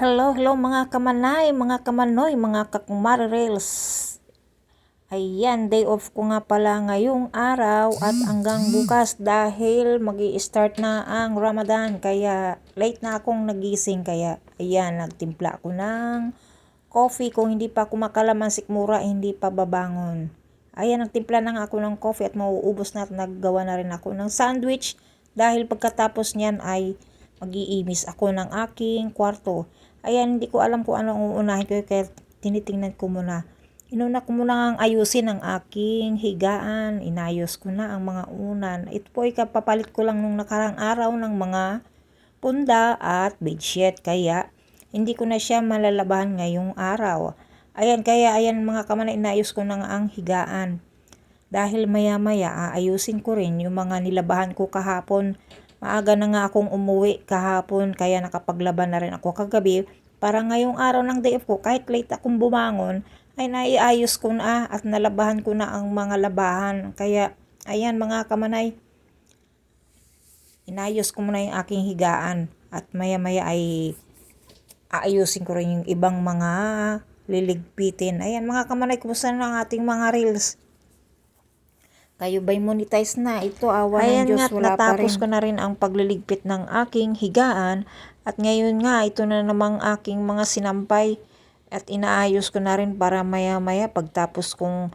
Hello, hello mga kamanay, mga kamanoy, mga kakumarils. Ayan, day off ko nga pala ngayong araw at hanggang bukas dahil mag start na ang Ramadan. Kaya late na akong nagising kaya ayan, nagtimpla ako ng coffee. Kung hindi pa ako makalaman sikmura, hindi pa babangon. Ayan, nagtimpla na ako ng coffee at mauubos na at naggawa na rin ako ng sandwich dahil pagkatapos niyan ay mag-iimis ako ng aking kwarto. Ayan, hindi ko alam kung anong uunahin ko kaya tinitingnan ko muna. Inuna ko muna ang ayusin ang aking higaan. Inayos ko na ang mga unan. Ito po ay kapapalit ko lang nung nakarang araw ng mga punda at bedsheet. Kaya hindi ko na siya malalabahan ngayong araw. Ayan, kaya ayan mga kamana, inayos ko na ang higaan. Dahil maya maya aayusin ko rin yung mga nilabahan ko kahapon. Maaga na nga akong umuwi kahapon kaya nakapaglaban na rin ako kagabi para ngayong araw ng day off ko kahit late akong bumangon ay naiayos ko na at nalabahan ko na ang mga labahan. Kaya ayan mga kamanay, inayos ko muna yung aking higaan at maya maya ay aayusin ko rin yung ibang mga liligpitin. Ayan mga kamanay, kumusta na ang ating mga reels? Kayo ba'y monetize na? Ito awa Ayan ng Diyos, nga't wala pa rin. natapos ko na rin ang pagliligpit ng aking higaan at ngayon nga ito na namang aking mga sinampay at inaayos ko na rin para maya maya pagtapos kong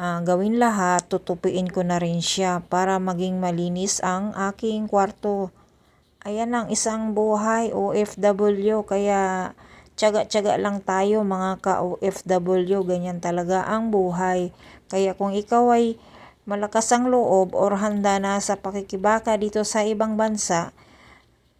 ah, gawin lahat, tutupiin ko na rin siya para maging malinis ang aking kwarto. Ayan ang isang buhay OFW kaya tiyaga-tiyaga lang tayo mga ka-OFW, ganyan talaga ang buhay. Kaya kung ikaw ay malakas ang loob or handa na sa pakikibaka dito sa ibang bansa,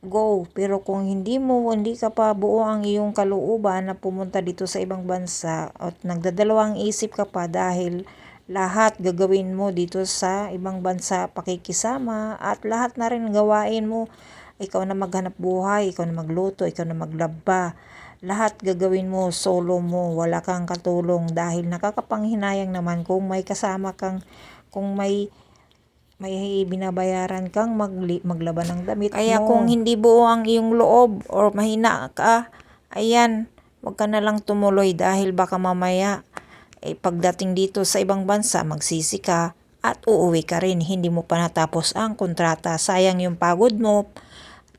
go. Pero kung hindi mo, hindi ka pa buo ang iyong kalooban na pumunta dito sa ibang bansa at nagdadalawang isip ka pa dahil lahat gagawin mo dito sa ibang bansa, pakikisama at lahat na rin gawain mo. Ikaw na maghanap buhay, ikaw na magluto, ikaw na maglaba. Lahat gagawin mo, solo mo, wala kang katulong dahil nakakapanghinayang naman kung may kasama kang, kung may may binabayaran kang magli, maglaban ng damit Kaya mo. kung hindi buo ang iyong loob or mahina ka, ayan, wag ka na lang tumuloy dahil baka mamaya eh, pagdating dito sa ibang bansa, magsisi ka at uuwi ka rin. Hindi mo pa natapos ang kontrata. Sayang yung pagod mo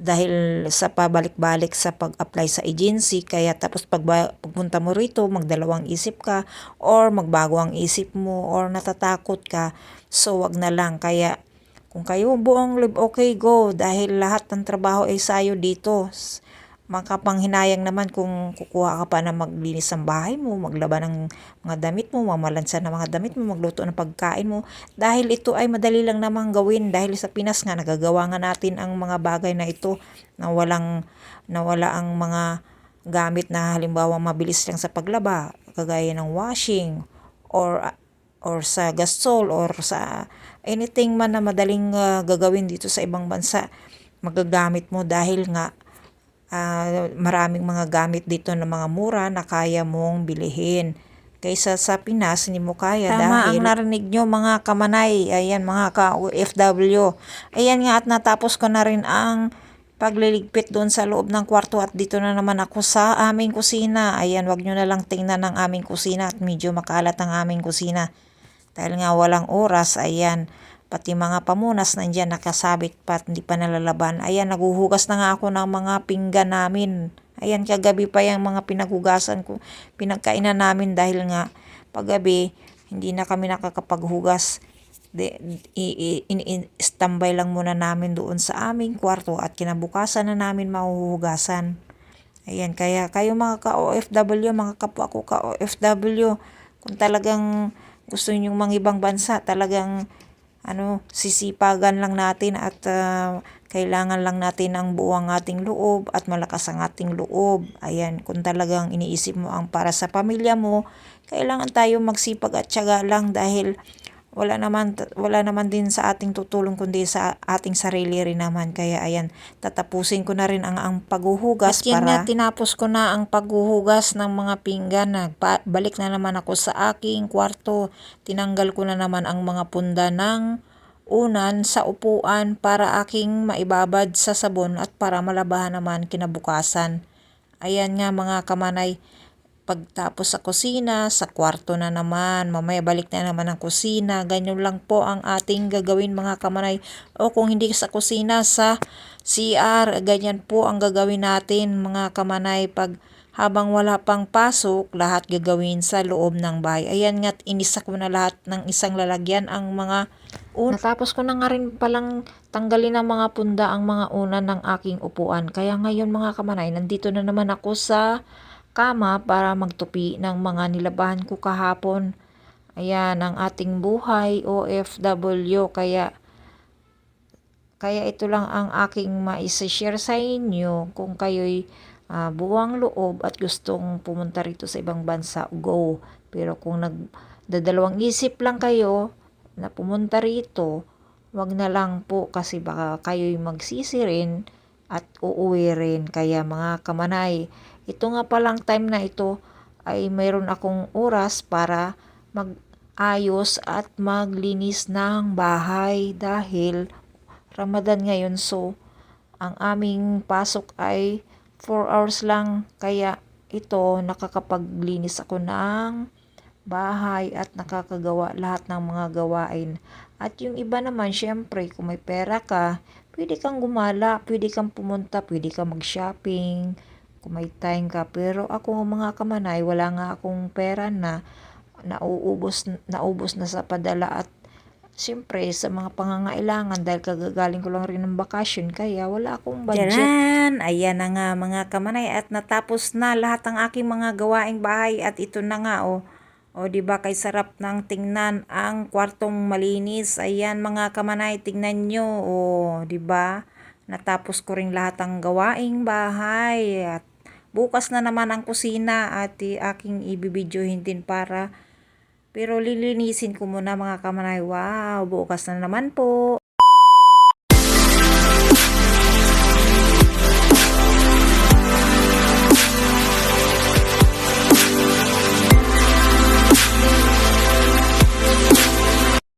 dahil sa pabalik-balik sa pag-apply sa agency. Kaya tapos pag pagpunta mo rito, magdalawang isip ka or magbago ang isip mo or natatakot ka. So, wag na lang. Kaya kung kayo buong live, okay, go. Dahil lahat ng trabaho ay sayo dito. Makapanghinayang naman kung kukuha ka pa na maglinis ng bahay mo, maglaba ng mga damit mo, mamalansa ng mga damit mo, magluto ng pagkain mo. Dahil ito ay madali lang namang gawin. Dahil sa Pinas nga, nagagawa nga natin ang mga bagay na ito na walang, na wala ang mga gamit na halimbawa mabilis lang sa paglaba, kagaya ng washing, or or sa gasol or sa anything man na madaling ah, gagawin dito sa ibang bansa magagamit mo dahil nga ah, maraming mga gamit dito na mga mura na kaya mong bilihin kaysa sa Pinas hindi mo kaya Tama dahil ang narinig nyo mga kamanay ayan mga ka-OFW ayan nga at natapos ko na rin ang pagliligpit doon sa loob ng kwarto at dito na naman ako sa aming kusina. Ayan, wag nyo na lang tingnan ng aming kusina at medyo makalat ang aming kusina. Dahil nga walang oras, ayan, pati mga pamunas nandyan nakasabit pa at hindi pa nalalaban. Ayan, naguhugas na nga ako ng mga pinggan namin. Ayan, kagabi pa yung mga pinaghugasan ko, pinagkainan namin dahil nga paggabi, hindi na kami nakakapaghugas. De, i, i, in, in, standby lang muna namin doon sa aming kwarto at kinabukasan na namin mahuhugasan. Ayan, kaya kayo mga ka-OFW, mga kapwa ko ka-OFW, kung talagang gusto niyo mga ibang bansa, talagang ano, sisipagan lang natin at ah, kailangan lang natin ang buwang ating loob at malakas ang ating loob. Ayan, kung talagang iniisip mo ang para sa pamilya mo, kailangan tayo magsipag at tiyaga lang dahil wala naman wala naman din sa ating tutulong kundi sa ating sarili rin naman. Kaya ayan tatapusin ko na rin ang ang paghuhugas At yan para nga, tinapos ko na ang paghuhugas ng mga pinggan. Nagbalik na naman ako sa aking kwarto. Tinanggal ko na naman ang mga punda ng unan sa upuan para aking maibabad sa sabon at para malabahan naman kinabukasan. Ayan nga mga kamanay, pagtapos sa kusina, sa kwarto na naman, mamaya balik na naman ang kusina, ganyan lang po ang ating gagawin mga kamanay. O kung hindi sa kusina, sa CR, ganyan po ang gagawin natin mga kamanay pag habang wala pang pasok, lahat gagawin sa loob ng bahay. Ayan nga't inisa ko na lahat ng isang lalagyan ang mga una. Natapos ko na nga rin palang tanggalin ang mga punda ang mga una ng aking upuan. Kaya ngayon mga kamanay, nandito na naman ako sa kama para magtupi ng mga nilabahan ko kahapon. Ayan, ang ating buhay OFW. Kaya kaya ito lang ang aking maisa-share sa inyo kung kayo'y ah, buwang loob at gustong pumunta rito sa ibang bansa, go. Pero kung nagdadalawang isip lang kayo na pumunta rito, wag na lang po kasi baka kayo'y magsisi rin at uuwi rin. Kaya mga kamanay, ito nga palang time na ito ay mayroon akong oras para mag-ayos at maglinis ng bahay dahil Ramadan ngayon so ang aming pasok ay 4 hours lang kaya ito nakakapaglinis ako ng bahay at nakakagawa lahat ng mga gawain. At yung iba naman, syempre, kung may pera ka, pwede kang gumala, pwede kang pumunta, pwede kang mag-shopping, kung may time ka. Pero ako mga kamanay, wala nga akong pera na nauubos, naubos na sa padala at Siyempre, sa mga pangangailangan dahil kagagaling ko lang rin ng bakasyon kaya wala akong budget. Yan, ayan na nga mga kamanay at natapos na lahat ng aking mga gawaing bahay at ito na nga oh. O di ba kay sarap ng tingnan ang kwartong malinis. Ayan mga kamanay, tingnan nyo. O di ba? Natapos ko rin lahat ng gawaing bahay at bukas na naman ang kusina at aking ibibidyohin din para pero lilinisin ko muna mga kamanay. Wow, bukas na naman po.